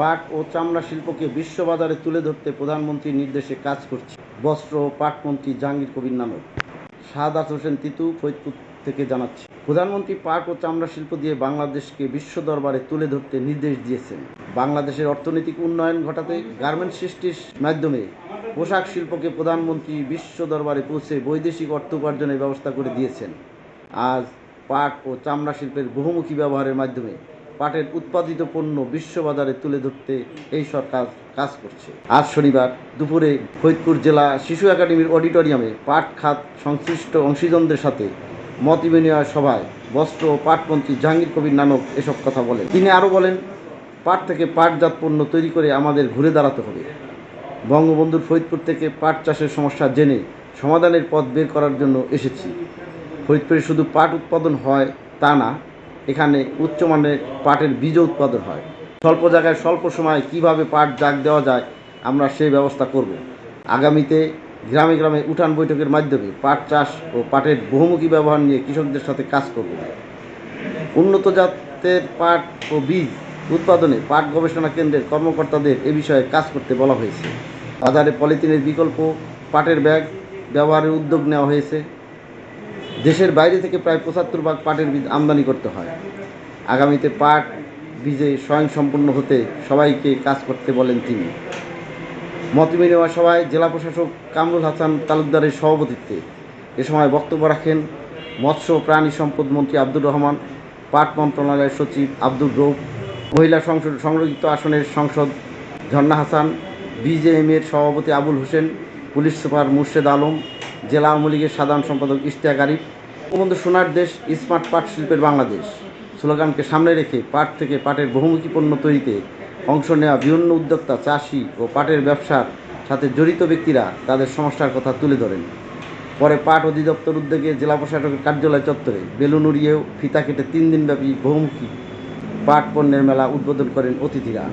পাট ও চামড়া শিল্পকে বিশ্ববাজারে তুলে ধরতে প্রধানমন্ত্রীর নির্দেশে কাজ করছে। বস্ত্র ও পাটমন্ত্রী জাহাঙ্গীর কবির নানক শাহাদাত হোসেন তিতু ফরিদপুর থেকে জানাচ্ছে। প্রধানমন্ত্রী পাট ও চামড়া শিল্প দিয়ে বাংলাদেশকে বিশ্ব দরবারে তুলে ধরতে নির্দেশ দিয়েছেন। বাংলাদেশের অর্থনৈতিক উন্নয়ন ঘটাতে গার্মেন্টস সৃষ্টির মাধ্যমে পোশাক শিল্পকে প্রধানমন্ত্রী বিশ্ব দরবারে পৌঁছে বৈদেশিক অর্থ উপার্জনের ব্যবস্থা করে দিয়েছেন। আজ পাট ও চামড়া শিল্পের বহুমুখী ব্যবহারের মাধ্যমে পাটের উৎপাদিত পণ্য বিশ্ববাজারে তুলে ধরতে এই সরকার কাজ করছে। আজ শনিবার দুপুরে ফরিদপুর জেলা শিশু একাডেমির অডিটোরিয়ামে পাট খাত সংশ্লিষ্ট অংশীজনদের সাথে মত বিনিময় সভায় বস্ত্র ও পাটমন্ত্রী জাহাঙ্গীর কবির নানক এসব কথা বলেন। তিনি আরও বলেন, পাট থেকে পাটজাত পণ্য তৈরি করে আমাদের ঘুরে দাঁড়াতে হবে। বঙ্গবন্ধুর ফরিদপুর থেকে পাট চাষের সমস্যা জেনে সমাধানের পথ বের করার জন্য এসেছি। ফরিদপুরে শুধু পাট উৎপাদন হয় তা না এখানে উচ্চমানের পাটের বীজও উৎপাদন হয়। স্বল্প জায়গায় স্বল্প সময়ে কীভাবে পাট জাগ দেওয়া যায়, আমরা সেই ব্যবস্থা করব। আগামীতে গ্রামে গ্রামে উঠান বৈঠকের মাধ্যমে পাট চাষ ও পাটের বহুমুখী ব্যবহার নিয়ে কৃষকদের সাথে কাজ করব। উন্নত জাতের পাট ও বীজ উৎপাদনে পাট গবেষণা কেন্দ্রের কর্মকর্তাদের এ বিষয়ে কাজ করতে বলা হয়েছে। বাজারে পলিথিনের বিকল্প পাটের ব্যাগ ব্যবহারের উদ্যোগ নেওয়া হয়েছে। দেশের বাইরে থেকে প্রায় পঁচাত্তর ভাগ পাটের বীজ আমদানি করতে হয়। আগামীতে পাট বীজে স্বয়ংসম্পূর্ণ হতে সবাইকে কাজ করতে বলেন তিনি। মত বিনিময় সভায় জেলা প্রশাসক কামরুল হাসান তালুকদারের সভাপতিত্বে এ সময় বক্তব্য রাখেন মৎস্য প্রাণী সম্পদ মন্ত্রী আব্দুর রহমান, পাট মন্ত্রণালয়ের সচিব আব্দুর রৌফ মহিলা সংসদ সংরক্ষিত আসনের সংসদ ঝর্ণা হাসান বিজেএমের সভাপতি আবুল হোসেন, পুলিশ সুপার মুর্শেদ আলম জেলা আওয়ামী লীগের সাধারণ সম্পাদক ইশতিয়াক আরিফ, বঙ্গবন্ধু সোনার দেশ, স্মার্ট পাট শিল্পের বাংলাদেশ। স্লোগানকে সামনে রেখে পাট থেকে পাটের বহুমুখী পণ্য তৈরিতে অংশ নেওয়া বিভিন্ন উদ্যোক্তা, চাষি ও পাটের ব্যবসার সাথে জড়িত ব্যক্তিরা তাদের সমস্যার কথা তুলে ধরেন। পরে পাট অধিদপ্তর উদ্যোগে জেলা প্রশাসকের কার্যালয় চত্বরে বেলুন উড়িয়েও ফিতা কেটে তিন দিনব্যাপী বহুমুখী পাট পণ্যের মেলা উদ্বোধন করেন অতিথিরা।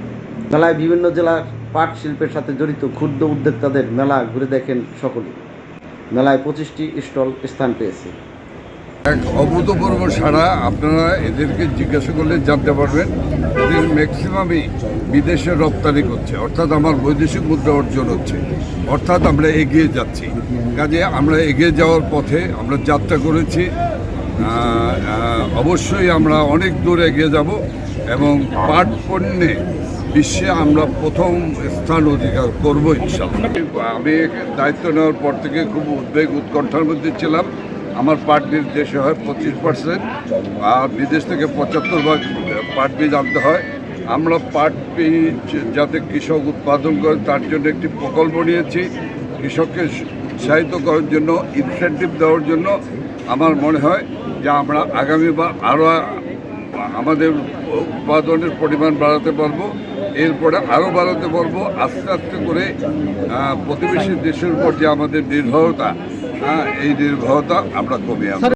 মেলায় বিভিন্ন জেলার পাট শিল্পের সাথে জড়িত ক্ষুদ্র উদ্যোক্তাদের মেলা ঘুরে দেখেন সকলে। মেলায় পঁচিশটি স্টল স্থান পেয়েছে। এক অভূতপূর্ব সারা আপনারা এদেরকে জিজ্ঞাসা করলে জানতে পারবেন। এদের ম্যাক্সিমামই বিদেশে রপ্তানি করছে, অর্থাৎ আমার বৈদেশিক মুদ্রা অর্জন হচ্ছে। অর্থাৎ আমরা এগিয়ে যাচ্ছি। কাজে আমরা এগিয়ে যাওয়ার পথে আমরা যাত্রা করেছি। অবশ্যই আমরা অনেক দূর এগিয়ে যাব এবং পাট পণ্যে বিশ্বে আমরা প্রথম স্থান অধিকার করব ইনশাল্লাহ আমি দায়িত্ব নেওয়ার পর থেকে খুব উদ্বেগ, উৎকণ্ঠার মধ্যে ছিলাম। আমার পাট বীজ দেশে হয় পঁচিশ পার্সেন্ট আর বিদেশ থেকে পঁচাত্তর ভাগ পাট বীজ আনতে হয়। আমরা পাট বীজ যাতে কৃষক উৎপাদন করে, তার জন্য একটি প্রকল্প নিয়েছি। কৃষককে উৎসাহিত করার জন্য ইনসেন্টিভ দেওয়ার জন্য আমার মনে হয় যে আমরা আগামীবার আরও আমাদের উৎপাদনের পরিমাণ বাড়াতে পারব এরপরে আরও বাড়াতে পারব আস্তে আস্তে করে প্রতিবেশী দেশের উপর যে আমাদের নির্ভরতা হ্যাঁ, এই নির্ভরতা আমরা কমিয়ে আনব।